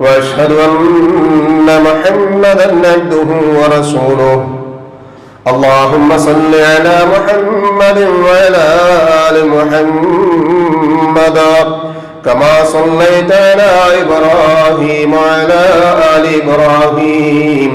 وأشهد أن محمدا عبده ورسوله. اللهم صل على محمد وعلى آل محمد كما صليت على إبراهيم وعلى آل إبراهيم.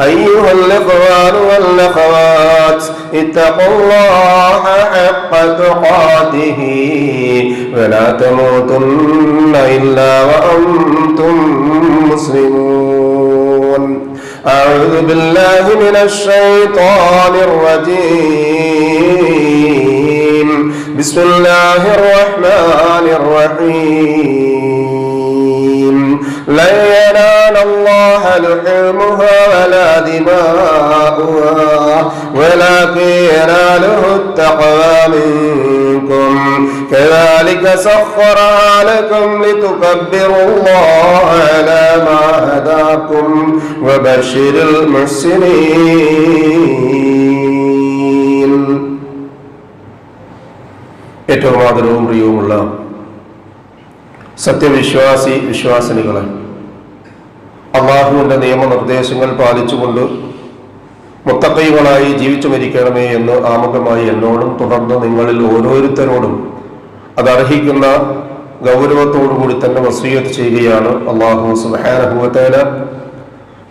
أيها الإخوان والأخوات اتقوا الله حق تقاته ولا تموتن إلا وأنتم مسلمون. أعوذ بالله من الشيطان الرجيم. بسم الله الرحمن الرحيم. لن ينال الله لحومها دماؤها ولكن يناله التقوى منكم كذلك سخرها لكم لتكبروا الله على ما هداكم وبشر المحسنين ഏറ്റവും ആദരവും പ്രിയവുമുള്ള സത്യവിശ്വാസി വിശ്വാസിനികളെ അള്ളാഹുവിന്റെ നിയമനിർദ്ദേശങ്ങൾ പാലിച്ചുകൊണ്ട് മുത്തക്കൈകളായി ജീവിച്ചു മരിക്കണമേ എന്ന് ആമുഖമായി എന്നോടും തുടർന്ന് നിങ്ങളിൽ ഓരോരുത്തരോടും അതർഹിക്കുന്ന ഗൗരവത്തോടുകൂടി തന്നെ വസീയത്ത് ചെയ്യുകയാണ് അള്ളാഹു സുബാനഹുവത്തേന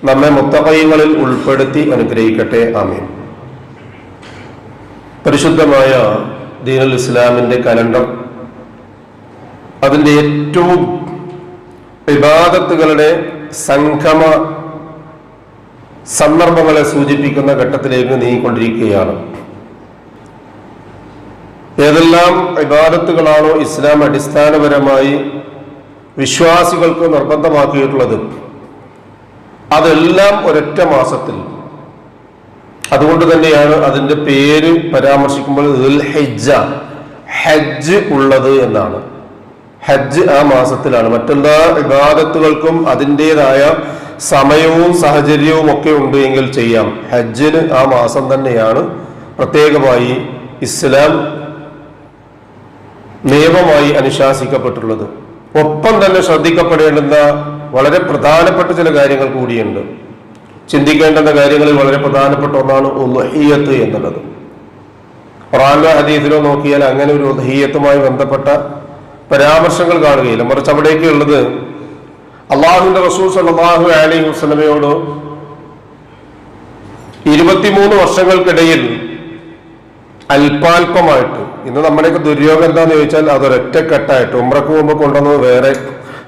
നമ്മെ മുത്തക്കൈകളിൽ ഉൾപ്പെടുത്തി അനുഗ്രഹിക്കട്ടെ. ആമീൻ. പരിശുദ്ധമായ ദീനുൽ ഇസ്ലാമിന്റെ കലണ്ടർ. അതിന്റെ ഏറ്റവും വിവാദത്തുകളുടെ സംഗമ സന്ദർഭങ്ങളെ സൂചിപ്പിക്കുന്ന ഘട്ടത്തിലേക്ക് നീങ്ങിക്കൊണ്ടിരിക്കുകയാണ്. ഏതെല്ലാം വിവാദത്തുകളാണോ ഇസ്ലാം അടിസ്ഥാനപരമായി വിശ്വാസികൾക്ക് നിർബന്ധമാക്കിയിട്ടുള്ളത്? അതെല്ലാം ഒരൊറ്റ മാസത്തിൽ. അതുകൊണ്ട് തന്നെയാണ് അതിന്റെ പേര് പരാമർശിക്കുമ്പോൾ ഹജ്ജ ഹജ്ജ് ഉള്ളത് എന്നാണ്. ഹജ്ജ് ആ മാസത്തിലാണ്. മറ്റെല്ലാ വിവാദത്തുകൾക്കും അതിന്റെതായ സമയവും സാഹചര്യവും ഒക്കെ ഉണ്ട് എങ്കിൽ ചെയ്യാം. ഹജ്ജിന് ആ മാസം തന്നെയാണ് പ്രത്യേകമായി ഇസ്ലാം നിയമമായി അനുശാസിക്കപ്പെട്ടുള്ളത്. ഒപ്പം തന്നെ ശ്രദ്ധിക്കപ്പെടേണ്ടുന്ന വളരെ പ്രധാനപ്പെട്ട ചില കാര്യങ്ങൾ കൂടിയുണ്ട്. ചിന്തിക്കേണ്ടുന്ന കാര്യങ്ങളിൽ വളരെ പ്രധാനപ്പെട്ട ഒന്നാണ് ഉൽഹീയത്ത് എന്നുള്ളത്. ഖുറാനിലോ ഹദീസിലോ നോക്കിയാൽ അങ്ങനെ ഒരു ഉൽഹീയത്തുമായി ബന്ധപ്പെട്ട പരാമർശങ്ങൾ കാണുകയില്ല. മറിച്ച് അവിടേക്ക് ഉള്ളത് അള്ളാഹുവിന്റെ റസൂൽ സല്ലാഹു അലൈഹി വസ്ലമയോട് ഇരുപത്തിമൂന്ന് വർഷങ്ങൾക്കിടയിൽ അല്പാൽപമായിട്ട് ഇന്ന് നമ്മുടെയൊക്കെ ദുര്യോഗം എന്താന്ന് ചോദിച്ചാൽ അതൊരൊറ്റക്കെട്ടായിട്ട്. ഉമ്രക്ക് മുമ്പ് കൊണ്ടുവന്നത് വേറെ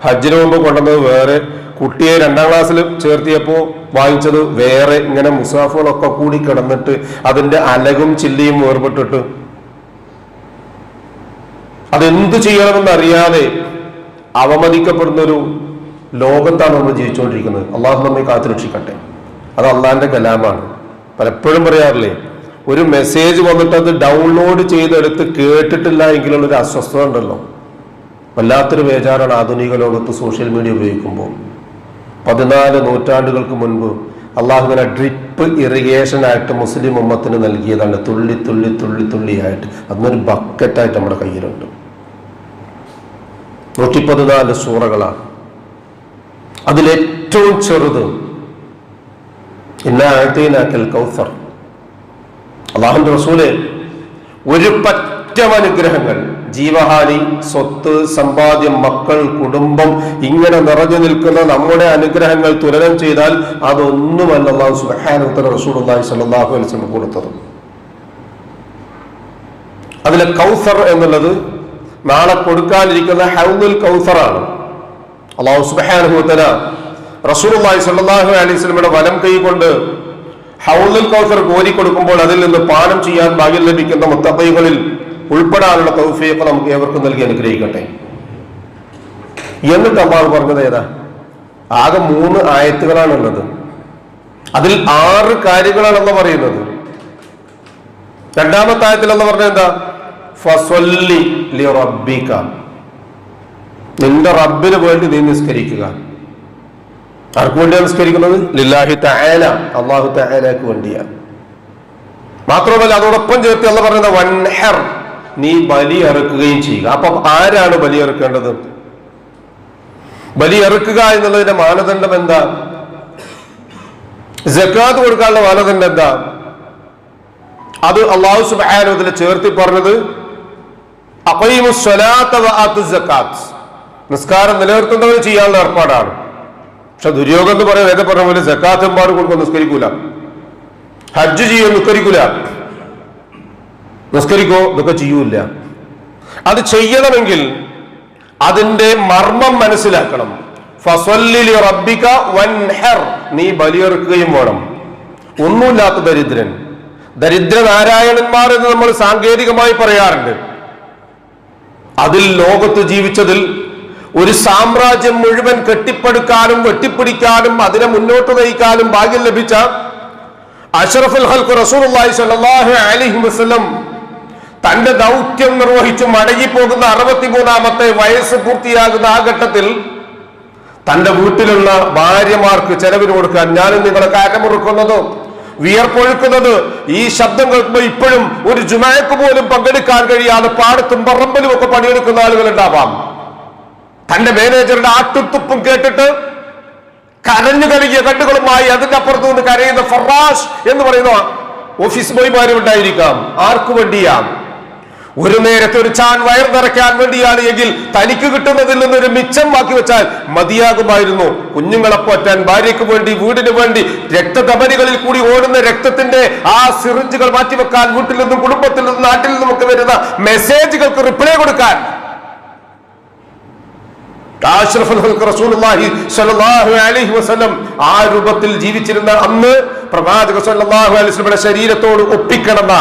ഹജ്ജിന് മുമ്പ് കൊണ്ടുവന്നത് വേറെ കുട്ടിയെ രണ്ടാം ക്ലാസ്സിൽ ചേർത്തിയപ്പോൾ വാങ്ങിച്ചത് വേറെ ഇങ്ങനെ മുസാഫുകളൊക്കെ കൂടി കിടന്നിട്ട് അതിന്റെ അലകും ചില്ലിയും വേർപെട്ടിട്ട് അതെന്ത് ചെയ്യണമെന്ന് അറിയാതെ അവമതിക്കപ്പെടുന്ന ഒരു ലോകത്താണ് നമ്മൾ ജീവിച്ചുകൊണ്ടിരിക്കുന്നത്. അള്ളാഹു നമ്മെ കാത്തുരക്ഷിക്കട്ടെ അത് അള്ളാഹിന്റെ കലാമാണ്. പലപ്പോഴും പറയാറില്ലേ ഒരു മെസ്സേജ് വന്നിട്ട് അത് ഡൗൺലോഡ് ചെയ്തെടുത്ത് കേട്ടിട്ടില്ല എങ്കിലുള്ള ഒരു അസ്വസ്ഥത ഉണ്ടല്ലോ. വല്ലാത്തൊരു ബേജാറാണ് ആധുനിക ലോകത്ത് സോഷ്യൽ മീഡിയ ഉപയോഗിക്കുമ്പോൾ. പതിനാല് നൂറ്റാണ്ടുകൾക്ക് മുൻപ് അള്ളാഹുവിനെ ഡ്രിപ്പ് ഇറിഗേഷൻ ആയിട്ട് മുസ്ലിം ഉമ്മത്തിന് നൽകിയതാണ്. തുള്ളി തുള്ളി തുള്ളി തുള്ളിയായിട്ട്. അതൊരു ബക്കറ്റായിട്ട് നമ്മുടെ കയ്യിലുണ്ട്. നൂറ്റി പതിനാല് സൂറകളാണ്. അതിലേറ്റവും ചെറുത് ഇന്നാഴ്ത്തീനാക്കൽ കൗസർ അള്ളാഹുന്റെ റസൂൽ ഒരു പറ്റം അനുഗ്രഹങ്ങൾ ജീവഹാനി സ്വത്ത് സമ്പാദ്യം മക്കൾ കുടുംബം ഇങ്ങനെ നിറഞ്ഞു നിൽക്കുന്ന നമ്മുടെ അനുഗ്രഹങ്ങൾ തുലനം ചെയ്താൽ അതൊന്നുമല്ല അള്ളാഹു കൊടുത്തത്. അതിലെ കൗസർ എന്നുള്ളത് നാളെ കൊടുക്കാനിരിക്കുന്ന ഹൗദുൽ കൗസറാണ്. അള്ളാഹു സുബാനുഭൂത്തന റസൂലുള്ളാഹി സല്ലാഹു അലൈഹി വസല്ലമയുടെ വലം കൈ കൊണ്ട് ഹൗദുൽ കൗസർ കോരി കൊടുക്കുമ്പോൾ അതിൽ നിന്ന് പാനം ചെയ്യാൻ ഭാഗ്യം ലഭിക്കുന്ന മുത്തപ്പൈകളിൽ ഉൾപ്പെടാനുള്ള തൗഫിയൊക്കെ നമുക്ക് ഏവർക്കും നൽകി അനുഗ്രഹിക്കട്ടെ. എന്നിട്ട് അള്ളാഹു പറഞ്ഞത് ഏതാ? ആകെ മൂന്ന് ആയത്തുകളാണുള്ളത്. അതിൽ ആറ് കാര്യങ്ങളാണെന്ന് പറയുന്നത്. രണ്ടാമത്തെ ആയത്തിൽ എന്ന് പറഞ്ഞത് എന്താ? നിന്റെ റബ്ബിന് വേണ്ടി നീ നിസ്കരിക്കുക. ആർക്ക് വേണ്ടിയാണ് നിസ്കരിക്കുന്നത്? ലില്ലാഹി തആല. അള്ളാഹു തആലക്ക് വേണ്ടിയാണ് മാത്രമല്ല അതോടൊപ്പം ചേർത്ത് അല്ല പറയുന്നത് വൻഹർ. നീ ബലി ഇറക്കുകയും ചെയ്യുക. അപ്പൊ ആരാണ് ബലി ഇറക്കേണ്ടത് ബലി ഇറക്കുക എന്നുള്ളതിന്റെ മാനദണ്ഡം എന്താ? ജക്കാത്ത് കൊടുക്കാനുള്ള മാനദണ്ഡം എന്താ? അത് അള്ളാഹു തആല ചേർത്തി പറഞ്ഞത് അപ്പയിമു സ്വലാത്ത വആത്തു സക്കാത്ത് നിസ്കാരം നിലനിർത്തുന്നവർ ചെയ്യാനുള്ള ഏർപ്പാടാണ്. പക്ഷെ ദുര്യോഗം എന്ന് പറയാൻ വേദം പറഞ്ഞ പോലെ സക്കാത്തും പാട് കൊടുക്കും നിസ്കരിക്കൂല. ഹജ്ജ് ചെയ്യും നിസ്കരിക്കൂല. നിസ്കരിക്കോ? ഇതൊക്കെ ചെയ്യൂല അത് ചെയ്യണമെങ്കിൽ അതിന്റെ മർമ്മം മനസ്സിലാക്കണം. ഫസ്വല്ലിലി റബ്ബിക വൻഹർ. നീ ബലിയെറുക്കുകയും വേണം. ഒന്നുമില്ലാത്ത ദരിദ്രൻ. ദരിദ്ര നാരായണന്മാർ എന്ന് നമ്മൾ സാങ്കേതികമായി പറയാറുണ്ട്. അതിൽ ലോകത്ത് ജീവിച്ചതിൽ ഒരു സാമ്രാജ്യം മുഴുവൻ കെട്ടിപ്പടുക്കാനും വെട്ടിപ്പിടിക്കാനും അതിനെ മുന്നോട്ട് നയിക്കാനും ഭാഗ്യം ലഭിച്ച അഷറഫുൽ ഹൽക്ക് അലൈഹി വസല്ലം തന്റെ ദൗത്യം നിർവഹിച്ചു മടങ്ങിപ്പോകുന്ന അറുപത്തിമൂന്നാമത്തെ വയസ്സ് പൂർത്തിയാകുന്ന ആ ഘട്ടത്തിൽ തന്റെ വീട്ടിലുള്ള ഭാര്യമാർക്ക് ചെലവിന് കൊടുക്കാൻ ഞാനും നിങ്ങളെ കാറ്റമുറുക്കുന്നതോ വിയർപ്പൊഴുക്കുന്നത്. ഈ ശബ്ദം കേൾക്കുമ്പോൾ ഇപ്പോഴും ഒരു ജുമാക്ക് പോലും പങ്കെടുക്കാൻ കഴിയാതെ പാടത്തും പറമ്പലും ഒക്കെ പണിയെടുക്കുന്ന ആളുകൾ ഉണ്ടാവാം. തന്റെ മാനേജറുടെ ആട്ടുത്തുപ്പും കേട്ടിട്ട് കരഞ്ഞു കലകിയ കണ്ണുകളുമായി അതിന്റെ അപ്പുറത്ത് നിന്ന് കരയുന്ന ഫറാഷ് എന്ന് പറയുന്ന ഓഫീസ് ബോയ്മാരും ഉണ്ടായിരിക്കാം ആർക്കു വേണ്ടിയാ? ഒരു നേരത്തെ ഒരു ചാൻ വയർ നിറയ്ക്കാൻ വേണ്ടിയാണ് എങ്കിൽ തനിക്ക് കിട്ടുന്നതിൽ ഒരു മിച്ചം ബാക്കി വെച്ചാൽ മതിയാകുമായിരുന്നു. കുഞ്ഞുങ്ങളെ പോറ്റാൻ ഭാര്യയ്ക്ക് വേണ്ടി വീടിന് വേണ്ടി രക്തധമനികളിൽ കൂടി ഓടുന്ന രക്തത്തിന്റെ ആ സിറിഞ്ചുകൾ മാറ്റിവെക്കാൻ വീട്ടിൽ നിന്നും കുടുംബത്തിൽ നിന്നും നാട്ടിൽ നിന്നും ഒക്കെ വരുന്ന മെസ്സേജുകൾക്ക് റിപ്ലൈ കൊടുക്കാൻ. ആ രൂപത്തിൽ ജീവിച്ചിരുന്ന അന്ന് പ്രവാചക ശരീരത്തോട് ഒപ്പിക്കിടന്ന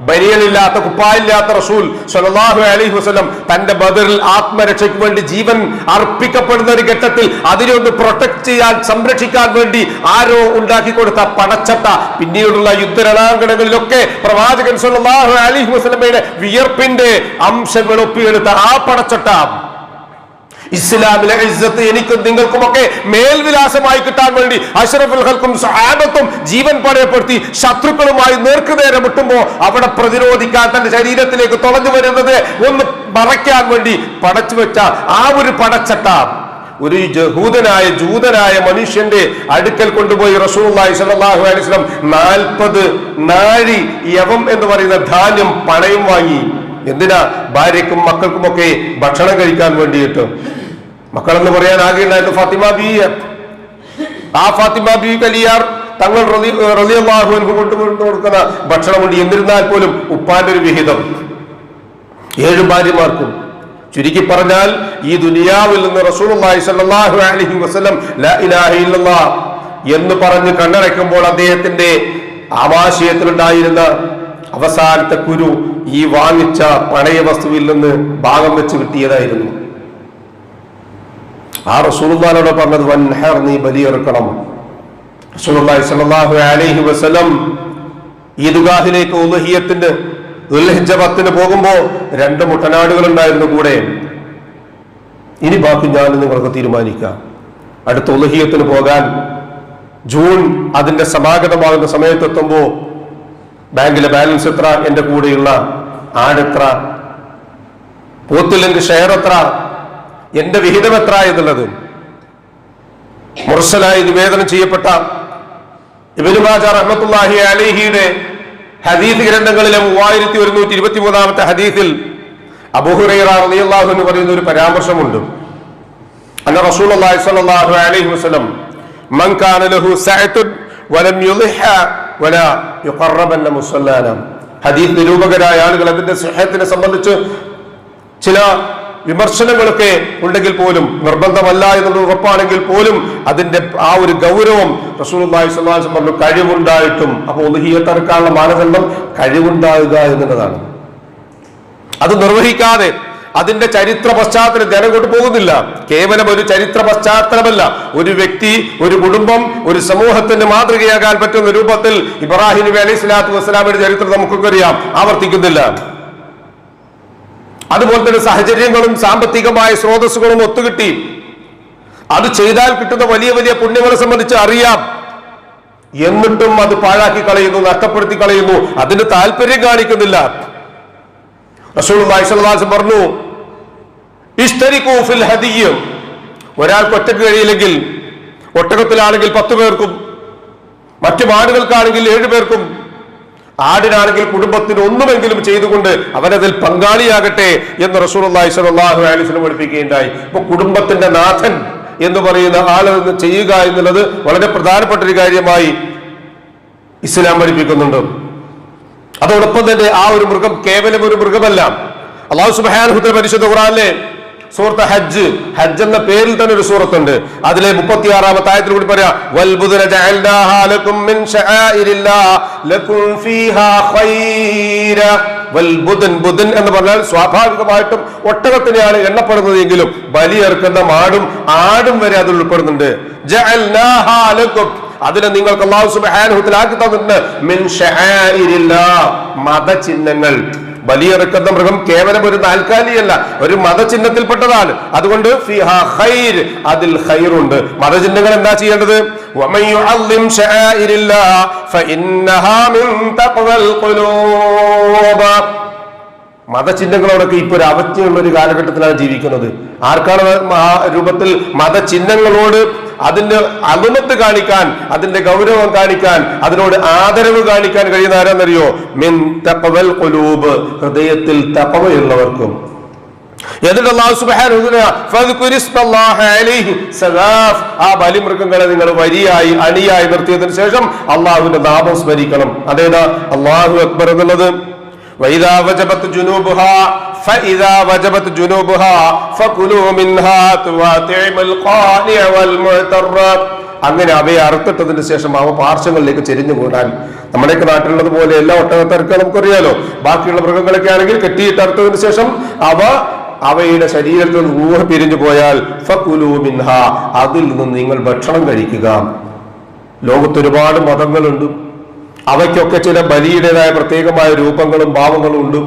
ബനിയലില്ലാത്ത കുപ്പായില്ലാത്ത റസൂൽ സ്വല്ലല്ലാഹു അലൈഹി വസല്ലം തന്റെ ബദറിൽ ആത്മരക്ഷയ്ക്ക് വേണ്ടി ജീവൻ അർപ്പിക്കപ്പെടുന്ന ഒരു ഘട്ടത്തിൽ അതിനെ ഒന്ന് പ്രൊട്ടക്ട് ചെയ്യാൻ സംരക്ഷിക്കാൻ വേണ്ടി ആരോ ഉണ്ടാക്കി കൊടുത്ത പടച്ചട്ട പിന്നീടുള്ള യുദ്ധരണാങ്കണങ്ങളിലൊക്കെ പ്രവാചകൻ സ്വല്ലല്ലാഹു അലൈഹി വസല്ലമയുടെ വിയർപ്പിന്റെ അംശങ്ങൾ ഒപ്പിയെടുത്ത ആ പടച്ചട്ട ഇസ്ലാമിലെ ഇസ്സത്ത് എനിക്കും നിങ്ങൾക്കുമൊക്കെ മേൽവിലാസമായി കിട്ടാൻ വേണ്ടി അഷറഫുൽ ഹൽക്കും സഹാബത്തും ജീവൻ പണയപ്പെടുത്തി ശത്രുക്കളുമായി നേർക്കുനേരെ മുട്ടുമ്പോ അവിടെ പ്രതിരോധിക്കാൻ തന്റെ ശരീരത്തിലേക്ക് തുളഞ്ഞു വരുന്നത് ഒന്ന് മറയ്ക്കാൻ വേണ്ടി പടച്ചു വെച്ച ആ ഒരു പടച്ചട്ട ഒരു ജഹൂദനായ ജൂതനായ മനുഷ്യന്റെ അടുക്കൽ കൊണ്ടുപോയി സ്വല്ലല്ലാഹു അലൈഹി വസല്ലം നാൽപ്പത് നാഴി യവം എന്ന് പറയുന്ന ധാന്യം പണയം വാങ്ങി. എന്തിനാ? ഭാര്യക്കും മക്കൾക്കുമൊക്കെ ഭക്ഷണം കഴിക്കാൻ വേണ്ടിയിട്ട്. മക്കളെന്ന് പറയാൻ ആകെ ഉണ്ടായിരുന്നു ഫാത്തിമ ബി. ആ ഫാത്തിമ ബി. കലിയാർ തങ്ങൾ റലിയാഹുവിന് കൊണ്ടുകൊണ്ടു കൊടുക്കുന്ന ഭക്ഷണമുണ്ട് എന്നിരുന്നാൽ പോലും ഉപ്പാന്റെ ഒരു വിഹിതം. ഏഴ് ഭാര്യമാർക്കും. ചുരുക്കി പറഞ്ഞാൽ ഈ ദുനിയാവിൽ നിന്ന് റസൂലുള്ളാഹി സ്വല്ലല്ലാഹു അലൈഹി വസല്ലം ലാ ഇലാഹ ഇല്ലല്ലാഹ് എന്ന് പറഞ്ഞ് കണ്ണടയ്ക്കുമ്പോൾ അദ്ദേഹത്തിന്റെ ആമാശയത്തിലുണ്ടായിരുന്ന അവസാനത്തെ കുരു ഈ വാങ്ങിച്ച പണയ വസ്തുവിൽ നിന്ന് ഭാഗം വെച്ച് കിട്ടിയതായിരുന്നു. ആ റസൂലുള്ളാഹിനോട് പറഞ്ഞത് വൻഹർ നീ ബലിയെറുക്കണം റസൂലുള്ളാഹി സ്വല്ലല്ലാഹു അലൈഹി വസല്ലം ഈദ്ഗാഹിലേക്ക് ഉലഹിയത്തിന്റെ ദുൽഹിജ്ജ പത്തിന് പോകുമ്പോ രണ്ട് മുട്ടനാടുകൾ ഉണ്ടായിരുന്നു കൂടെ. ഇനി ബാക്കി ഞാൻ നിങ്ങൾക്ക് തീരുമാനിക്കാം. അടുത്ത ഉലഹിയത്തിന് പോകാൻ ജൂൺ അതിന്റെ സമാഗതമാകുന്ന സമയത്തെത്തുമ്പോ ബാങ്കിലെ ബാലൻസ് എത്ര എന്റെ കൂടെയുള്ള ആടെത്ര പോത്തില്ലെങ്കിൽ ഷെയർ എത്ര എന്റെ വിഹിതം എത്ര എന്നുള്ളത് മുർസലായി നിവേദനം ചെയ്യപ്പെട്ട ഇബ്നു മാജ റഹ്മത്തുള്ളാഹി അലൈഹിയുടെ ഹദീസ് ഗ്രന്ഥങ്ങളിലെ മൂവായിരത്തി ഒരുന്നൂറ്റി ഇരുപത്തി മൂന്നാമത്തെ ഹദീസിൽ അബൂഹുറൈറ റളിയല്ലാഹു എന്ന് പറയുന്ന ഒരു പരാമർശമുണ്ട്. അന്ന റസൂലുള്ളാഹി സ്വല്ലല്ലാഹു അലൈഹി വസല്ലം മൻ കാന ലഹു വലം വല ഹദീസ് നിരൂപകരായ ആളുകൾ അതിന്റെ സ്വഹത്തിനെ സംബന്ധിച്ച് ചില വിമർശനങ്ങളൊക്കെ ഉണ്ടെങ്കിൽ പോലും നിർബന്ധമല്ല എന്നുള്ളത് ഉറപ്പാണെങ്കിൽ പോലും അതിന്റെ ആ ഒരു ഗൗരവം അലൈഹി വസല്ലം പറഞ്ഞു കഴിവുണ്ടായിട്ടും അപ്പോൾ ഒതുഹിയത്തറക്കാനുള്ള മാനദണ്ഡം കഴിവുണ്ടാകുക എന്നുള്ളതാണ്. അത് നിർവഹിക്കാതെ അതിന്റെ ചരിത്ര പശ്ചാത്തലം ജനം കൊണ്ട് പോകുന്നില്ല. കേവലം ഒരു ചരിത്ര പശ്ചാത്തലമല്ല. ഒരു വ്യക്തി ഒരു കുടുംബം ഒരു സമൂഹത്തിന്റെ മാതൃകയാകാൻ പറ്റുന്ന രൂപത്തിൽ ഇബ്രാഹിം നബി അലൈഹി സ്വലാത്തു വസ്സലാമിന്റെ ചരിത്രം നമുക്കൊക്കെ അറിയാം. ആവർത്തിക്കുന്നില്ല. അതുപോലെ തന്നെ സാഹചര്യങ്ങളും സാമ്പത്തികമായ സ്രോതസ്സുകളും ഒത്തുകിട്ടി. അത് ചെയ്താൽ കിട്ടുന്ന വലിയ വലിയ പുണ്യങ്ങളെ സംബന്ധിച്ച് അറിയാം. എന്നിട്ടും അത് പാഴാക്കി കളയുന്നു നഷ്ടപ്പെടുത്തി കളയുന്നു. അതിന് താല്പര്യം കാണിക്കുന്നില്ല. പറഞ്ഞു ഇഷ്തരിക്കൂ ഫിൽ ഹദിയ്യം ഒരാൾക്ക് ഒറ്റയ്ക്ക് കഴിയില്ലെങ്കിൽ ഒട്ടകത്തിലാണെങ്കിൽ പത്ത് പേർക്കും മറ്റു മാടുകൾക്കാണെങ്കിൽ ഏഴു പേർക്കും ആടിനാണെങ്കിൽ കുടുംബത്തിന് ഒന്നുമെങ്കിലും ചെയ്തുകൊണ്ട് അവനതിൽ പങ്കാളിയാകട്ടെ എന്ന് റസൂൽ സ്വല്ലല്ലാഹു അലൈഹി വസല്ലം പഠിപ്പിക്കുകയുണ്ടായി. ഇപ്പൊ കുടുംബത്തിന്റെ നാഥൻ എന്ന് പറയുന്ന ആൾ ചെയ്യുക എന്നുള്ളത് വളരെ പ്രധാനപ്പെട്ട ഒരു കാര്യമായി ഇസ്ലാം പഠിപ്പിക്കുന്നുണ്ട്. അതോടൊപ്പം തന്നെ ആ ഒരു മൃഗം കേവലം ഒരു മൃഗമല്ല. അള്ളാഹു സുബാൻഹുദ്ര പരിശുദ്ധ ഖുറാനിലെ സൂറത്ത് ഹജ്ജ്. ഹജ്ജ് എന്ന പേരിൽ തന്നെ ഒരു സൂറത്തുണ്ട്. അതിലെ മുപ്പത്തിയാറാമത്തെ ആയത്തിൽ കൂടി പറയാം എന്ന് പറഞ്ഞാൽ സ്വാഭാവികമായിട്ടും ഒട്ടകത്തിനെയാണ് എണ്ണപ്പെടുന്നത് എങ്കിലും ബലിയെറുക്കുന്ന മാടും ആടും വരെ അതിൽ ഉൾപ്പെടുന്നുണ്ട്. അതിനെ നിങ്ങൾക്ക് അള്ളാഹു സുബ്ഹാനഹു ആക്കി തന്നിട്ടുണ്ട്. മതചിഹ്നങ്ങൾ. ബലിയെറുക്കുന്ന മൃഗം കേവലം ഒരു താൽക്കാലിയല്ല ഒരു മതചിഹ്നത്തിൽപ്പെട്ടതാണ്. അതുകൊണ്ട് അതിൽ ഖൈറുണ്ട്. മതചിഹ്നങ്ങൾ എന്താ ചെയ്യേണ്ടത്? മതചിഹ്നങ്ങളോടൊക്കെ ഇപ്പൊ ഒരു അവധ്യമുള്ള ഒരു കാലഘട്ടത്തിലാണ് ജീവിക്കുന്നത്. ആർക്കാണ് രൂപത്തിൽ മതചിഹ്നങ്ങളോട് അതിന്റെ അകമത്ത് കാണിക്കാൻ അതിന്റെ ഗൗരവം കാണിക്കാൻ അതിനോട് ആദരവ് കാണിക്കാൻ കഴിയുന്ന ആരാന്നറിയോ? മിൻ തഖവൽ കൊലൂബ് ഹൃദയത്തിൽ തഖവയുള്ളവർക്കും എന്നിട്ട് സദാഫ് ആ ബലിമൃഗങ്ങളെ നിങ്ങൾ വരിയായി അണിയായി നിർത്തിയതിനു ശേഷം അള്ളാഹുവിന്റെ നാമം സ്മരിക്കണം. അതേതാ അള്ളാഹു അക്ബർ എന്നുള്ളത്. وإذا وجبت جنوبها فإذا وجبت جنوبها فكلوا منها وأطعم القانع والمعتر അങ്ങനെ അവയെ അറുത്തിട്ടതിന് ശേഷം അവ പാർശ്വങ്ങളിലേക്ക് ചെരിഞ്ഞു വീണാൽ നമ്മുടെയൊക്കെ നാട്ടിലുള്ളത് പോലെ എല്ലാ ഒട്ടകത്തർക്ക് നമുക്കറിയാലോ ബാക്കിയുള്ള മൃഗങ്ങളൊക്കെ ആണെങ്കിൽ കെട്ടിയിട്ട് അറുത്തതിന് ശേഷം അവ അവയുടെ ശരീരത്തിൽ നിന്ന് ഊഹ പിരിഞ്ഞു പോയാൽ ഫകുലു മിൻഹ അതിൽ നിന്ന് നിങ്ങൾ ഭക്ഷണം കഴിക്കുക ലോകത്ത് ഒരുപാട് മതങ്ങളുണ്ട് അവയ്ക്കൊക്കെ ചില ബലിയുടേതായ പ്രത്യേകമായ രൂപങ്ങളും ഭാവങ്ങളും ഉണ്ട്.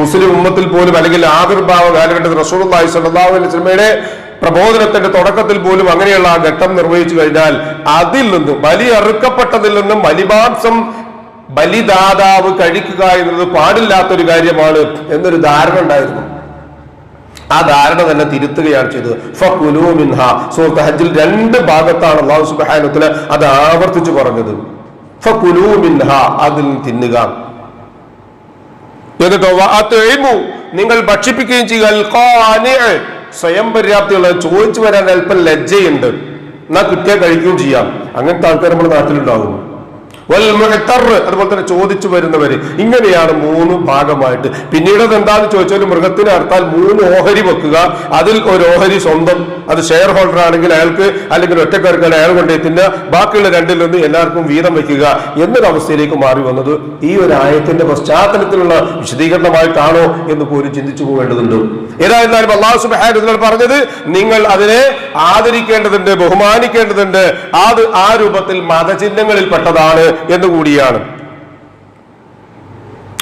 മുസ്ലിം ഉമ്മത്തിൽ പോലും അല്ലെങ്കിൽ ആവിർഭാവ കാലഘട്ടത്തിൽ റസൂലുള്ളാഹി സ്വല്ലല്ലാഹു അലൈഹി വസല്ലമയുടെ പ്രബോധനത്തിന്റെ തുടക്കത്തിൽ പോലും അങ്ങനെയുള്ള ആ ഘട്ടം നിർവഹിച്ചു കഴിഞ്ഞാൽ അതിൽ നിന്നും ബലി അറുക്കപ്പെട്ടതിൽ നിന്നും ബലിമാംസം ബലിദാതാവ് കഴിക്കുക എന്നത് പാടില്ലാത്തൊരു കാര്യമാണ് എന്നൊരു ധാരണ ഉണ്ടായിരുന്നു. ആ ധാരണ തന്നെ തിരുത്തുകയാണ് ചെയ്തത്. ഫകുലൂ മിൻഹ. സൂറത്ത് ഹജ്ജിൽ രണ്ട് ഭാഗത്താണ് അള്ളാഹു തആല അത് ആവർത്തിച്ചു പറഞ്ഞത്. അതിൽ തിന്നുക. നിങ്ങൾ ഭക്ഷിപ്പിക്കുകയും ചെയ്യുക. സ്വയം പര്യാപ്തിയുള്ള ചോദിച്ചു വരാൻ അല്പം ലജ്ജയുണ്ട്. എന്നാ കിട്ടിയാൽ കഴിക്കുകയും ചെയ്യാം. അങ്ങനത്തെ ആൾക്കാർ നമ്മുടെ നാട്ടിലുണ്ടാകും വൽ മുഅ്തർ അതുപോലെ തന്നെ ചോദിച്ചു വരുന്നവര്. ഇങ്ങനെയാണ് മൂന്ന് ഭാഗമായിട്ട്. പിന്നീട് എന്താന്ന് ചോദിച്ചാൽ മൃഗത്തിന് അർത്താൽ മൂന്ന് ഓഹരി വെക്കുക. അതിൽ ഒരു ഓഹരി സ്വന്തം അത് ഷെയർ ഹോൾഡർ ആണെങ്കിൽ അയാൾക്ക് അല്ലെങ്കിൽ ഒറ്റക്കാർക്ക് അയാൾ കൊണ്ടേ തിന്നുക. ബാക്കിയുള്ള രണ്ടിൽ നിന്ന് എല്ലാവർക്കും വീതം വയ്ക്കുക എന്നൊരു അവസ്ഥയിലേക്ക് മാറി വന്നത് ഈ ഒരു ആയത്തിന്റെ പശ്ചാത്തലത്തിലുള്ള വിശദീകരണമായിട്ടാണോ എന്ന് പോലും ചിന്തിച്ചു പോകേണ്ടതുണ്ട്. ഏതായിരുന്നാലും അള്ളാഹു സുബാൻ പറഞ്ഞത് നിങ്ങൾ അതിനെ ആദരിക്കേണ്ടതുണ്ട് ബഹുമാനിക്കേണ്ടതുണ്ട്. അത് ആ രൂപത്തിൽ മതചിഹ്നങ്ങളിൽ പെട്ടതാണ്. എന്നുകൂടിയാണ്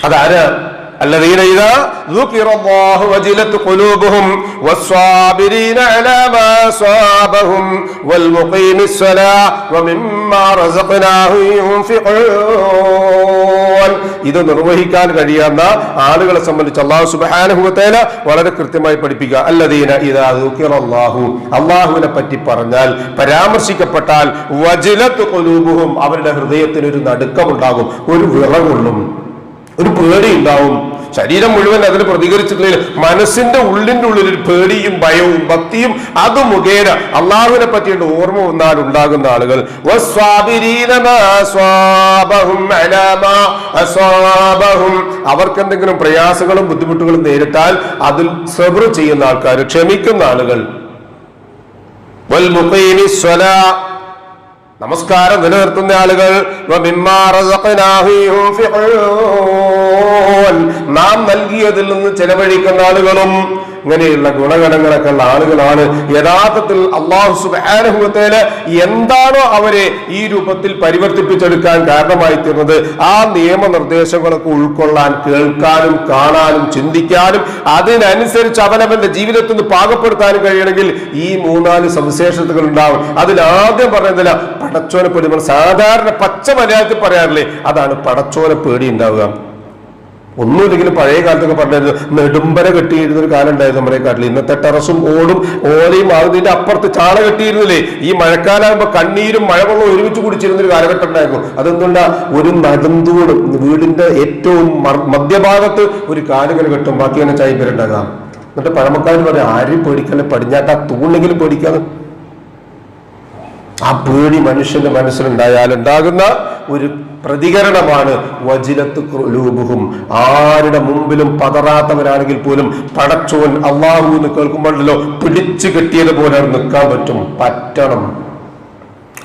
അതാര് الذين إذا ذكر الله وجلت قلوبهم والصابرين على ما أصابهم والمقيم الصلاة ومما رزقناهم ينفقون ഇത് നിർവഹിക്കാൻ കഴിയാത്ത ആളുകളെ സംബന്ധിച്ച് അള്ളാഹു സുബാനുഭവത്തേല വളരെ കൃത്യമായി പഠിപ്പിക്കുക. അല്ലദീന ഇത് അള്ളാഹു അള്ളാഹുവിനെ പറ്റി പറഞ്ഞാൽ പരാമർശിക്കപ്പെട്ടാൽ വജിലത്ത് കൊലൂബുഹും അവരുടെ ഹൃദയത്തിന് ഒരു നടുക്കമുണ്ടാകും ഒരു വിറകൊള്ളും ഒരു പേടി ഉണ്ടാവും ശരീരം മുഴുവൻ അതിന് പ്രതികരിച്ചിട്ടില്ലെങ്കിൽ മനസ്സിന്റെ ഉള്ളിന്റെ ഉള്ളിൽ പേടിയും ഭയവും ഭക്തിയും അത് മുഖേന അള്ളാഹുവിനെ പറ്റിയിട്ട് ഓർമ്മ വന്നാൽ ഉണ്ടാകുന്ന ആളുകൾ. അവർക്ക് എന്തെങ്കിലും പ്രയാസങ്ങളും ബുദ്ധിമുട്ടുകളും നേരിട്ടാൽ അതിൽ ചെയ്യുന്ന ആൾക്കാർ ക്ഷമിക്കുന്ന ആളുകൾ. സ്വലാ നമസ്കാരം നിലനിർത്തുന്ന ആളുകൾ. നാം നൽകിയതിൽ നിന്ന് ചെലവഴിക്കുന്ന ആളുകളും ഇങ്ങനെയുള്ള ഗുണഗണങ്ങളൊക്കെ ഉള്ള ആളുകളാണ്. യഥാർത്ഥത്തിൽ അള്ളാഹു സുബാനുഭവത്തേൽ എന്താണോ അവരെ ഈ രൂപത്തിൽ പരിവർത്തിപ്പിച്ചെടുക്കാൻ കാരണമായി തീർന്നത് ആ നിയമനിർദ്ദേശങ്ങളൊക്കെ ഉൾക്കൊള്ളാൻ കേൾക്കാനും കാണാനും ചിന്തിക്കാനും അതിനനുസരിച്ച് അവനവന്റെ ജീവിതത്തിൽ നിന്ന് പാകപ്പെടുത്താനും കഴിയണമെങ്കിൽ ഈ മൂന്നാൽ സവിശേഷതകൾ ഉണ്ടാവും. അതിൽ ആദ്യം പറയുന്നില്ല പടച്ചോനെ പേടി സാധാരണ പച്ച മലയാളത്തിൽ പറയാറില്ലേ അതാണ് പടച്ചോനെ പേടി ഉണ്ടാവുക. ഒന്നുമില്ലെങ്കിലും പഴയ കാലത്തൊക്കെ പറഞ്ഞിരുന്നു നെടുമ്പര കെട്ടിയിരുന്ന ഒരു കാലം ഉണ്ടായിരുന്നു നമ്മുടെ കാട്ടിൽ. ഇന്നത്തെ ടെറസും ഓടും ഓലയും അതിന്റെ അപ്പുറത്ത് ചാള കെട്ടിയിരുന്നില്ലേ? ഈ മഴക്കാലാകുമ്പോൾ കണ്ണീരും മഴവെള്ളവും ഒരുമിച്ച് കുടിച്ചിരുന്ന ഒരു കാലഘട്ടം ഉണ്ടായിരുന്നു. അതെന്തുകൊണ്ടാ? ഒരു നടുന്തൂട് വീടിന്റെ ഏറ്റവും മധ്യഭാഗത്ത് ഒരു കാലുകൾ കെട്ടും. ബാക്കി തന്നെ ചായപ്പേരുണ്ടാകാം എന്നിട്ട് പഴമക്കാർ പറയും ആരും പേടിക്കല്ലേ പടിഞ്ഞാട്ട തൂണെങ്കിലും പേടിക്കാതെ ആ പേടി മനുഷ്യന്റെ മനസ്സിലുണ്ടായാലുണ്ടാകുന്ന ഒരു പ്രതികരണമാണ്. വജിലത്ത് ഖുലൂബുഹും. ആരുടെ മുമ്പിലും പതറാത്തവരാണെങ്കിൽ പോലും പടച്ചോൻ അള്ളാഹു എന്ന് കേൾക്കുമ്പോഴല്ലോ പിടിച്ചു കെട്ടിയതുപോലെ നിൽക്കാൻ പറ്റും. പറ്റണം.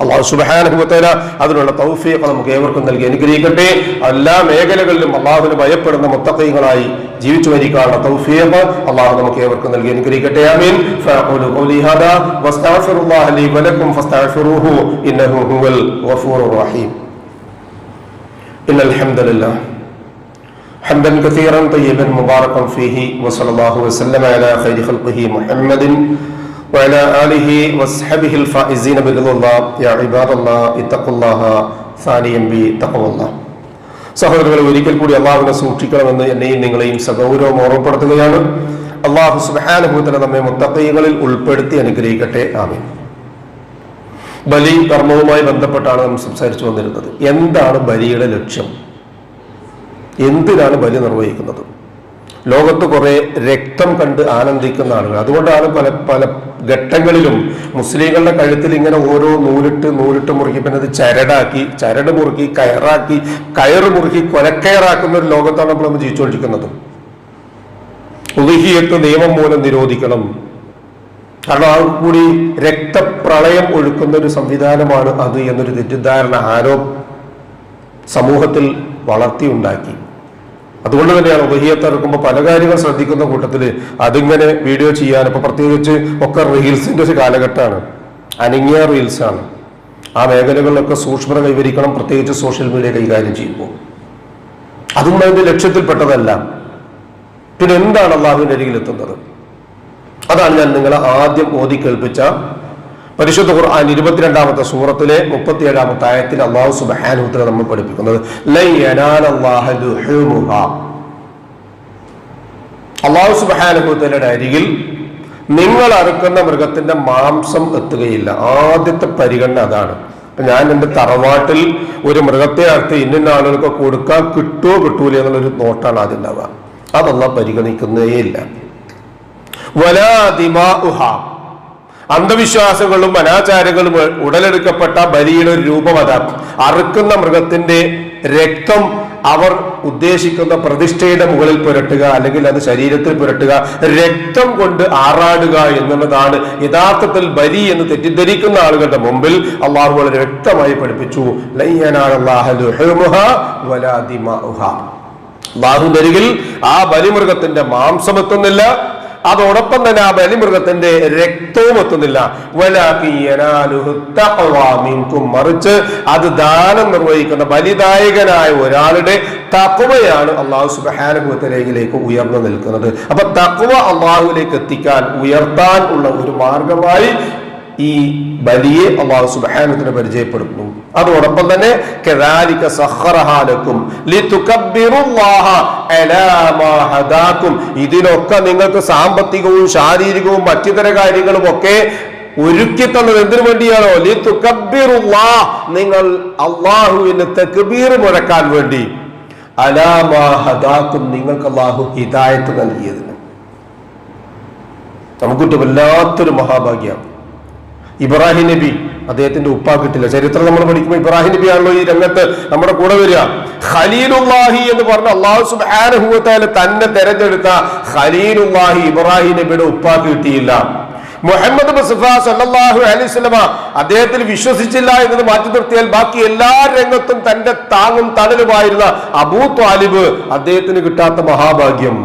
അള്ളാഹു സുബാനുഭവത്തേല അതിനുള്ള തൗഫീഖ് നമുക്ക് ഏവർക്കും നൽകി അനുഗ്രഹിക്കട്ടെ. എല്ലാ മേഖലകളിലും അള്ളാഹുവിന് ഭയപ്പെടുന്ന മുത്തക്കൈകളായി ജീവിച്ചു വരിക്കാനുള്ള തൗഫീഖ്. അള്ളാഹു നമുക്ക് ഏവർക്കും നൽകി അനുഗ്രഹിക്കട്ടെ. ആമീൻ. ഫഅഖൂലു ഖൗലി ഹദാ. വസ്തഗ്ഫിറുല്ലാഹ ലി വലക്കും ഫസ്തഗ്ഫിറൂഹു. ഇന്നഹു ഹുവൽ ഗഫൂറുർ റഹീം. ഇന്നൽ ഹംദലില്ലാഹ് حمدا كثيرا طيبا مباركا فيه وصلى الله وسلم على خير خلقه محمد وعلى آله وصحبه الفائزين برضا الله يا عباد الله اتقوا الله ثانيا بتقوى الله സഹോദരങ്ങളെ ഒരിക്കൽ കൂടി അള്ളാഹുവിനെ സൂക്ഷിക്കണമെന്ന് എന്നെയും നിങ്ങളെയും സഗൗരവം ഓർമ്മപ്പെടുത്തുകയാണ് അള്ളാഹു സുബാനുഭൂത്തനെ നമ്മെ മുത്തക്കൈകളിൽ ഉൾപ്പെടുത്തി അനുഗ്രഹിക്കട്ടെ ആമീൻ ബലി കർമ്മവുമായി ബന്ധപ്പെട്ടാണ് നമ്മൾ സംസാരിച്ചു വന്നിരുന്നത്. എന്താണ് ബലിയുടെ ലക്ഷ്യം? എന്തിനാണ് ബലി നിർവഹിക്കുന്നത്? ലോകത്ത് കുറെ രക്തം കണ്ട് ആനന്ദിക്കുന്ന ആളുകൾ. അതുകൊണ്ടാണ് പല പല ഘട്ടങ്ങളിലും മുസ്ലിങ്ങളുടെ കഴുത്തിൽ ഇങ്ങനെ ഓരോ നൂലിട്ട് നൂലിട്ട് മുറുക്കി പിന്നെ അത് ചരടാക്കി ചരട് മുറുക്കി കയറാക്കി കയറ് മുറുക്കി കൊലക്കയറാക്കുന്ന ഒരു ലോകത്താണ് നമ്മൾ നമ്മൾ ജീവിച്ചുകൊണ്ടിരിക്കുന്നത്. ഉദഹിയത്ത് നിയമം മൂലം നിരോധിക്കണം. കാരണം കൂടി രക്തപ്രളയം ഒഴുക്കുന്ന ഒരു സംവിധാനമാണ് അത് എന്നൊരു തെറ്റിദ്ധാരണ ആരോ സമൂഹത്തിൽ വളർത്തിയുണ്ടാക്കി. അതുകൊണ്ട് തന്നെയാണ് ഉദഹിയത്ത് ഇറക്കുമ്പോൾ പല കാര്യങ്ങൾ ശ്രദ്ധിക്കുന്ന കൂട്ടത്തിൽ അതിങ്ങനെ വീഡിയോ ചെയ്യാൻ ഇപ്പൊ പ്രത്യേകിച്ച് ഒക്കെ റീൽസിന്റെ ഒരു കാലഘട്ടമാണ്. അനങ്ങിയ റീൽസാണ്. ആ മേഖലകളിലൊക്കെ സൂക്ഷ്മത കൈവരിക്കണം പ്രത്യേകിച്ച് സോഷ്യൽ മീഡിയ കൈകാര്യം ചെയ്യുമ്പോൾ. അതും അതിന്റെ ലക്ഷ്യത്തിൽപ്പെട്ടതല്ല. പിന്നെന്താണ് അള്ളാഹുവിന്റെ അരികിൽ എത്തുന്നത്? അതാണ് ഞാൻ നിങ്ങളെ ആദ്യം ഓതി കേൾപ്പിച്ച പരിശുദ്ധ ഖുർആൻ ഇരുപത്തിരണ്ടാമത്തെ സൂറത്തിലെ മുപ്പത്തിയേഴാമത്തെ ആയത്തിൽ അള്ളാഹു സുബാനുത്തര നമ്മൾ പഠിപ്പിക്കുന്നത്. അള്ളാഹു സുബാനുഭൂത്തലയുടെ അരികിൽ നിങ്ങൾ അറുക്കുന്ന മൃഗത്തിന്റെ മാംസം എത്തുകയില്ല. ആദ്യത്തെ പരിഗണന അതാണ്. ഞാൻ എന്റെ തറവാട്ടിൽ ഒരു മൃഗത്തെ അറുത്ത് ഇന്ന ആളുകൾക്ക് കൊടുക്കാൻ കിട്ടുമോ കിട്ടൂല എന്നുള്ളൊരു നോട്ടാണ് ആദ്യം ഉണ്ടാവുക. അതല്ല പരിഗണിക്കുന്നേയില്ല. അന്ധവിശ്വാസങ്ങളും അനാചാരങ്ങളും ഉടലെടുക്കപ്പെട്ട ബലിയുടെ ഒരു രൂപം അതാണ് അറുക്കുന്ന മൃഗത്തിന്റെ രക്തം അവർ ഉദ്ദേശിക്കുന്ന പ്രതിഷ്ഠയുടെ മുകളിൽ പുരട്ടുക അല്ലെങ്കിൽ അത് ശരീരത്തിൽ പുരട്ടുക രക്തം കൊണ്ട് ആറാടുക എന്നുള്ളതാണ് യഥാർത്ഥത്തിൽ ബലി എന്ന് തെറ്റിദ്ധരിക്കുന്ന ആളുകളുടെ മുമ്പിൽ അള്ളാഹു വളരെ വ്യക്തമായി പഠിപ്പിച്ചു. അരികിൽ ആ ബലിമൃഗത്തിന്റെ മാംസം എത്തുന്നില്ല അതോടൊപ്പം തന്നെ ആ ബലിമൃഗത്തിന്റെ രക്തവും എത്തുന്നില്ല. മറിച്ച് അത് ദാനം നിർവഹിക്കുന്ന ബലിദായകനായ ഒരാളുടെ തക്കുവയാണ് അള്ളാഹു സുബാനുഭവത്തിലേക്ക് ഉയർന്നു നിൽക്കുന്നത് അപ്പൊ തക്കുവ അള്ളാഹുവിലേക്ക് എത്തിക്കാൻ ഉയർത്താൻ ഉള്ള ഒരു മാർഗമായി ഈ ബലിയെ അള്ളാഹു സുബാനത്തിന് പരിചയപ്പെടുത്തുന്നു അതോടൊപ്പം തന്നെ ഇതിനൊക്കെ നിങ്ങൾക്ക് സാമ്പത്തികവും ശാരീരികവും മറ്റിതര കാര്യങ്ങളും ഒക്കെ ഒരുക്കി തന്നത് എന്തിനു വേണ്ടിയാണോ? നിങ്ങൾ അള്ളാഹുവിന് തക്ബീർ മുഴക്കാൻ വേണ്ടി. അലാ മാ ഹദാക്കും നിങ്ങൾക്ക് അള്ളാഹു ഹിദായത്ത് നൽകിയതിന്. നമുക്കിട്ട് വല്ലാത്തൊരു മഹാഭാഗ്യം. ഇബ്രാഹിം നബി അദ്ദേഹത്തിന്റെ ഉപ്പാ കിട്ടില്ല. ചരിത്രം നമ്മൾ പഠിക്കുമ്പോൾ ഇബ്രാഹിം നബി ആണല്ലോ ഈ രംഗത്ത് നമ്മുടെ കൂടെ വരിക. ഖലീലുല്ലാഹി എന്ന് പറഞ്ഞ അള്ളാഹു സുബാനുഭവത്താൽ തന്നെ തെരഞ്ഞെടുത്ത ഖലീലുല്ലാഹി ഇബ്രാഹിം നബിയുടെ ഉപ്പാ കിട്ടിയില്ല. മുഹമ്മദ് അദ്ദേഹത്തിൽ വിശ്വസിച്ചില്ല എന്നത് മാറ്റി നിർത്തിയാൽ ബാക്കി എല്ലാ രംഗത്തും തന്റെ താങ്ങും തണലുമായിരുന്ന അബൂ ത്വാലിബ് അദ്ദേഹത്തിന് കിട്ടാത്ത മഹാഭാഗ്യം.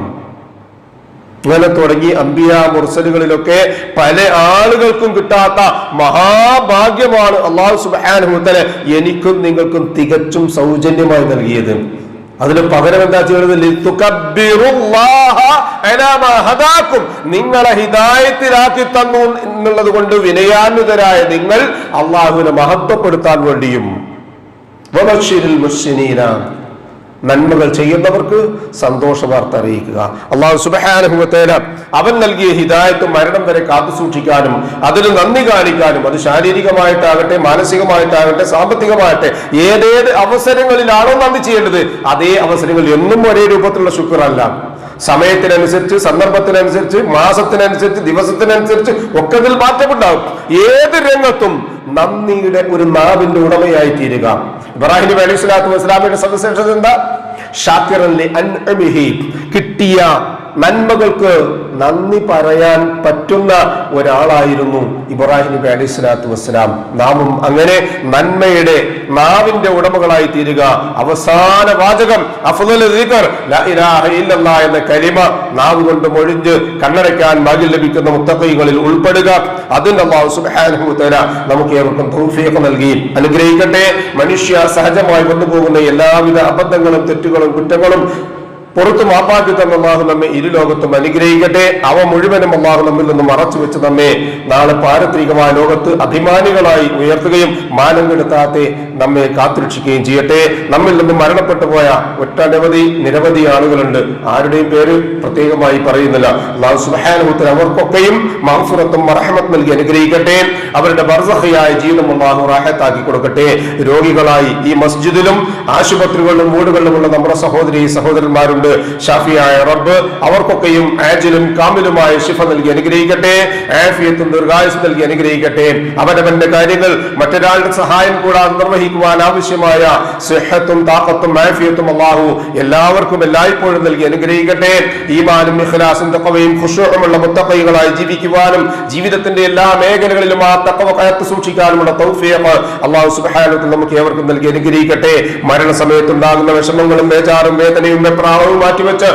ഇങ്ങനെ തുടങ്ങി അമ്പിയ മുർസലുകളിലൊക്കെ പല ആളുകൾക്കും കിട്ടാത്ത മഹാഭാഗ്യമാണ് അള്ളാഹു സുബാനുഹത്തൽ എനിക്കും നിങ്ങൾക്കും തികച്ചും സൗജന്യമായി നൽകിയത് അതിന് പകരം എന്താ ചെയ്യുന്നത്. നിങ്ങളെ ഹിതായത്തിലാക്കി തന്നു എന്നുള്ളത് കൊണ്ട് വിനയാന്വിതരായ നിങ്ങൾ അള്ളാഹുവിനെ മഹത്വപ്പെടുത്താൻ വേണ്ടിയും നന്മകൾ ചെയ്യുന്നവർക്ക് സന്തോഷ വാർത്ത അറിയിക്കുക. അള്ളാഹു സുബഹാനുഭവത്തേന അവൻ നൽകിയ ഹിദായത്ത് മരണം വരെ കാത്തു സൂക്ഷിക്കാനും അതിന് നന്ദി കാണിക്കാനും അത് ശാരീരികമായിട്ടാകട്ടെ മാനസികമായിട്ടാകട്ടെ സാമ്പത്തികമാകട്ടെ ഏതേത് അവസരങ്ങളിലാണോ നന്ദി ചെയ്യേണ്ടത് അതേ അവസരങ്ങളിൽ എന്നും ഒരേ രൂപത്തിലുള്ള ശുക്രല്ല സമയത്തിനനുസരിച്ച് സന്ദർഭത്തിനനുസരിച്ച് മാസത്തിനനുസരിച്ച് ദിവസത്തിനനുസരിച്ച് ഒക്കെ ഇതിൽ മാറ്റമുണ്ടാകും. ഏത് രംഗത്തും നന്ദിയുടെ ഒരു നാവിന്റെ ഉടമയായി തീരുക ഇബ്രാഹിം അലൈഹി സ്വലാത്തു വസ്സലാമിയുടെ സവിശേഷത എന്താ? അൻഅമിഹി കിട്ടിയ നന്മകൾക്ക് നന്ദി പറയാൻ പറ്റുന്ന ഒരാളായിരുന്നു ഇബ്രാഹിം നബി അലൈഹി സ്വലാത്തു വസ്സലാം. നാമും അങ്ങനെ നന്മയുടെ നാവിന്റെ ഉടമകളായി തീരുക. അവസാന വാചകം എന്ന കലിമ നാവ് കൊണ്ട് മൊഴിഞ്ഞ് കണ്ണടയ്ക്കാൻ ഭാഗ്യം ലഭിക്കുന്ന മുത്തഖീകളിൽ ഉൾപ്പെടുക. അതിന്റെ തആല നമുക്ക് ഏവർക്കും തൗഫീഖ് നൽകി. അനുഗ്രഹിക്കട്ടെ. മനുഷ്യ സഹജമായി വന്നുപോകുന്ന എല്ലാവിധ അബദ്ധങ്ങളും തെറ്റുകളും കുറ്റങ്ങളും പുറത്ത് മാപ്പാക്കി തന്ന അള്ളാഹു നമ്മെ ഇരു ലോകത്തും അനുഗ്രഹിക്കട്ടെ. അവ മുഴുവനും അള്ളാഹു നമ്മിൽ നിന്ന് മറച്ചു വെച്ച് നമ്മെ നാളെ പാരത്രികമായ ലോകത്ത് അഭിമാനികളായി ഉയർത്തുകയും മാനം കെടുത്താതെ നമ്മെ കാത്തുരക്ഷിക്കുകയും ചെയ്യട്ടെ. നമ്മിൽ നിന്ന് മരണപ്പെട്ടു പോയ ഒട്ടനവധി നിരവധി ആളുകളുണ്ട്. ആരുടെയും പേര് പ്രത്യേകമായി പറയുന്നില്ല. അള്ളാഹു സുഹാനുഭൂത്തിൽ അവർക്കൊക്കെയും മഹസുറത്തും മറഹമത്ത് നൽകി അനുഗ്രഹിക്കട്ടെ. അവരുടെ ബർസഹയായ ജീവിതം അള്ളാഹു റാഹത്താക്കി കൊടുക്കട്ടെ. രോഗികളായി ഈ മസ്ജിദിലും ആശുപത്രികളിലും വീടുകളിലുമുള്ള നമ്മുടെ സഹോദരി സഹോദരന്മാരുണ്ട്. ഷാഫിയായ റബ്ബ് അവർക്കൊക്കെയും ആജിലും കാമിലുമായ ശിഫ നൽകി അനുഗ്രഹിക്കട്ടെ ആഫിയത്തും ദീർഘായുസ് നൽകി അനുഗ്രഹിക്കട്ടെ. അവനവന്റെ കാര്യങ്ങൾ മറ്റൊരാളുടെ സഹായം കൂടാതെ നിർവഹിക്കുവാൻ ആവശ്യമായ സിഹത്തും താക്കത്തും ആഫിയത്തും അള്ളാഹു എല്ലാവർക്കും എല്ലായ്പ്പോഴും നൽകി അനുഗ്രഹിക്കട്ടെ. ഈമാനും ഇഖ്ലാസും തക്കവയും ഖുശൂഉമുള്ള മുത്തക്കൈകളായി ജീവിക്കുവാനും ജീവിതത്തിന്റെ എല്ലാ മേഖലകളിലും ആ തക്കവ കയത്ത് സൂക്ഷിക്കാനുമുള്ള തൗഫിയമ അള്ളാഹു സുബ്ഹാനഹു നമുക്ക് ഏവർക്കും നൽകി അനുഗ്രഹിക്കട്ടെ. മരണസമയത്തുണ്ടാകുന്ന വിഷമങ്ങളും ബേജാറും വേദനയും വെപ്രാളവും മാറ്റിവെച്ച്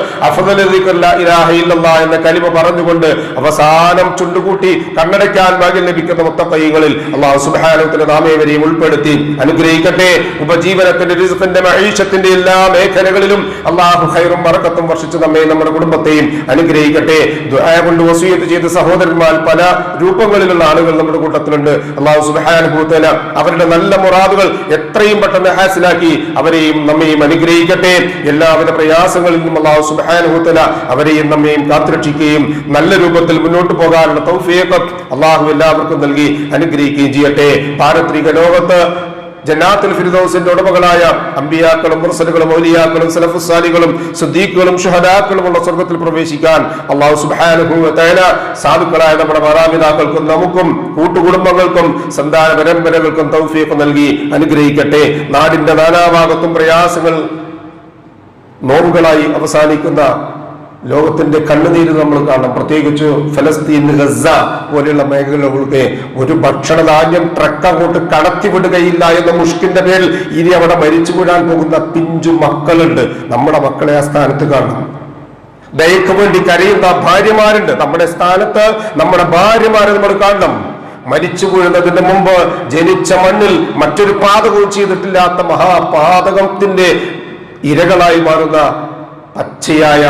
എന്ന കലിമ പറഞ്ഞുകൊണ്ട് അവസാനം ചുണ്ടുകൂട്ടി കണ്ണടയ്ക്കാൻ ഭാഗ്യം ലഭിക്കുന്ന മുത്തഖൈകളിൽ അള്ളാഹു സുബാനത്തിന്റെ നാമേവരെയും ഉൾപ്പെടുത്തി. അനുഗ്രഹിക്കട്ടെ. ഉപജീവനത്തിന്റെ റിസത്തിന്റെ മഹീഷത്തിന്റെ എല്ലാ മേഖലകളിലും അള്ളാഹു ഹൈറും മറക്കത്തും വർഷിച്ച് നമ്മെ നമ്മുടെ കുടുംബത്തെയും അനുഗ്രഹിക്കട്ടെ. കൊണ്ട് വസൂയത്ത് ചെയ്ത സഹോദരന്മാർ പല രൂപങ്ങളിലുള്ള ആളുകൾ നമ്മുടെ കൂട്ടത്തിലുണ്ട്. അള്ളാഹു സുബ്ഹാനഹു തആല അവരുടെ നല്ല മുറാദുകൾ എത്രയും പെട്ടെന്ന് ഹാസിലാക്കി അവരെയും നമ്മയും അനുഗ്രഹിക്കട്ടെ. എല്ലാവിധ പ്രയാസങ്ങളിൽ നിന്നും അള്ളാഹു സുബാനുഹുത്തല അവരെയും നമ്മയും കാത്തുരക്ഷിക്കുകയും നല്ല രൂപത്തിൽ മുന്നോട്ട് പോകാനുള്ള തൗഫിയൊക്കെ അള്ളാഹു എല്ലാവർക്കും നൽകി അനുഗ്രഹിക്കുകയും ചെയ്യട്ടെ. പാരത്രിക ലോകത്ത് ജന്നാത്തുൽ ഫിർദൗസിന്റെ ഉടമകളായ അമ്പിയാക്കളും മുർസലുകളും ഔലിയാക്കളും സലഫുസാലികളും സുദ്ദീഖുകളും ഷുഹദാക്കളും ഉള്ള സ്വർഗത്തിൽ പ്രവേശിക്കാൻ അള്ളാഹു തആല സാധുക്കളായ നമ്മുടെ മാതാപിതാക്കൾക്കും നമുക്കും കൂട്ടുകുടുംബങ്ങൾക്കും സന്താന പരമ്പരകൾക്കും തൗഫീഖ് നൽകി അനുഗ്രഹിക്കട്ടെ. നാടിന്റെ നാനാഭാഗത്തും പ്രയാസങ്ങൾ നോവുകളായി അവസാനിക്കുന്ന ലോകത്തിന്റെ കണ്ണുനീര് നമ്മൾ കാണാം പ്രത്യേകിച്ച് ഫലസ്തീൻ ഗസ പോലെയുള്ള മേഖലകളൊക്കെ ഒരു ഭക്ഷണധാന്യം ട്രക്ക് അങ്ങോട്ട് കടത്തിവിടുകയില്ല എന്ന മുഷ്കിന്റെ പേരിൽ ഇനി അവിടെ മരിച്ചു വീഴാൻ പോകുന്ന പിഞ്ചു മക്കളുണ്ട്. നമ്മുടെ മക്കളെ ആ സ്ഥാനത്ത് കാണണം. ദയക്ക് വേണ്ടി കരയുന്ന ഭാര്യമാരുണ്ട്. നമ്മുടെ സ്ഥാനത്ത് നമ്മുടെ ഭാര്യമാരെ നമ്മൾ കാണണം. മരിച്ചു വീഴുന്നതിന് മുമ്പ് ജനിച്ച മണ്ണിൽ മറ്റൊരു പാതകവും ചെയ്തിട്ടില്ലാത്ത മഹാപാതകത്തിന്റെ ഇരകളായി മാറുന്ന പച്ചയായ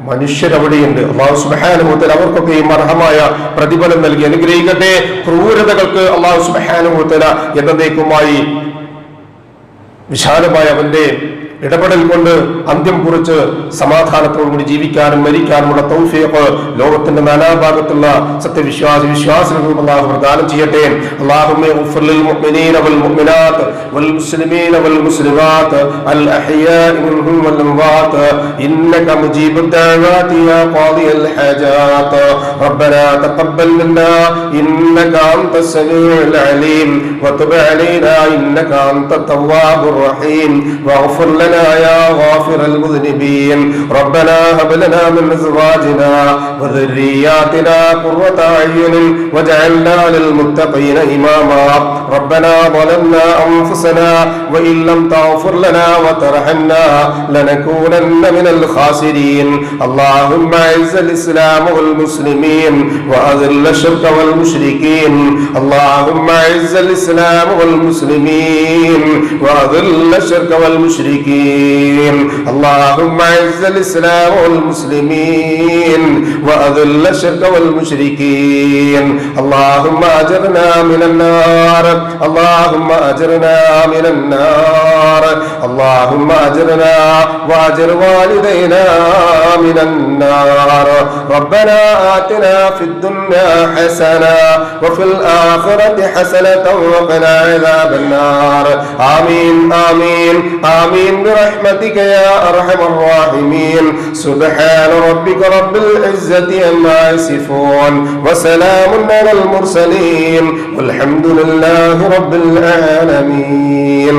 മനുഷ്യരവിടെയുണ്ട്. അള്ളാഹു സുബാനുഭൂത്തൽ അവർക്കൊക്കെയും അർഹമായ പ്രതിഫലം നൽകി. അനുഗ്രഹിക്കട്ടെ. ക്രൂരതകൾക്ക് അള്ളാഹു സുബാനുഭൂത്തല എന്നേക്കുമായി വിശാലമായ അവന്റെ ഇടപെടൽ കൊണ്ട് അന്ത്യം കുറിച്ച് സമാധാനത്തോടുകൂടി ജീവിക്കാനും മരിക്കാനുമുള്ള തൗഫീഖ് ലോകത്തിന്റെ നാനാഭാഗത്തുള്ള സത്യവിശ്വാസ വിശ്വാസികൾക്കും അള്ളാഹു പ്രദാനം ചെയ്യട്ടെ അള്ളാഹുമ്മെ اغفر للمؤمنين والمؤمنات والمسلمين والمسلمات الأحياء منهم والأموات إنك مجيب الدعوات يا قاضي الحاجات ربنا تقبل منا إنك أنت السميع العليم وتب علينا إنك أنت التواب الرحيم واغفر لنا يا غافر المذنبين. ربنا هب لنا من أزواجنا وذرياتنا قرة أعين واجعلنا للمتقين إماما. ربنا ظلمنا أنفسنا وإن لم تغفر لنا وترحمنا لنكونن من الخاسرين. اللهم أعز الإسلام والمسلمين وأذل الشرك والمشركين. اللهم أعز الإسلام والمسلمين وأذل الشرك والمشركين. اللهم أعز الإسلام والمسلمين وأذل الشرك والمشركين. اللهم أجرنا من النار. اللهم أجرنا من النار. اللهم أجرنا وأجر والدينا من النار. ربنا آتنا في الدنيا حسنة وفي الآخرة حسنة وقنا عذاب النار. آمين آمين آمين. برحمتك يا أرحم الراحمين. سبحان ربك رب العزة عما يصفون وسلام على المرسلين والحمد لله رب العالمين.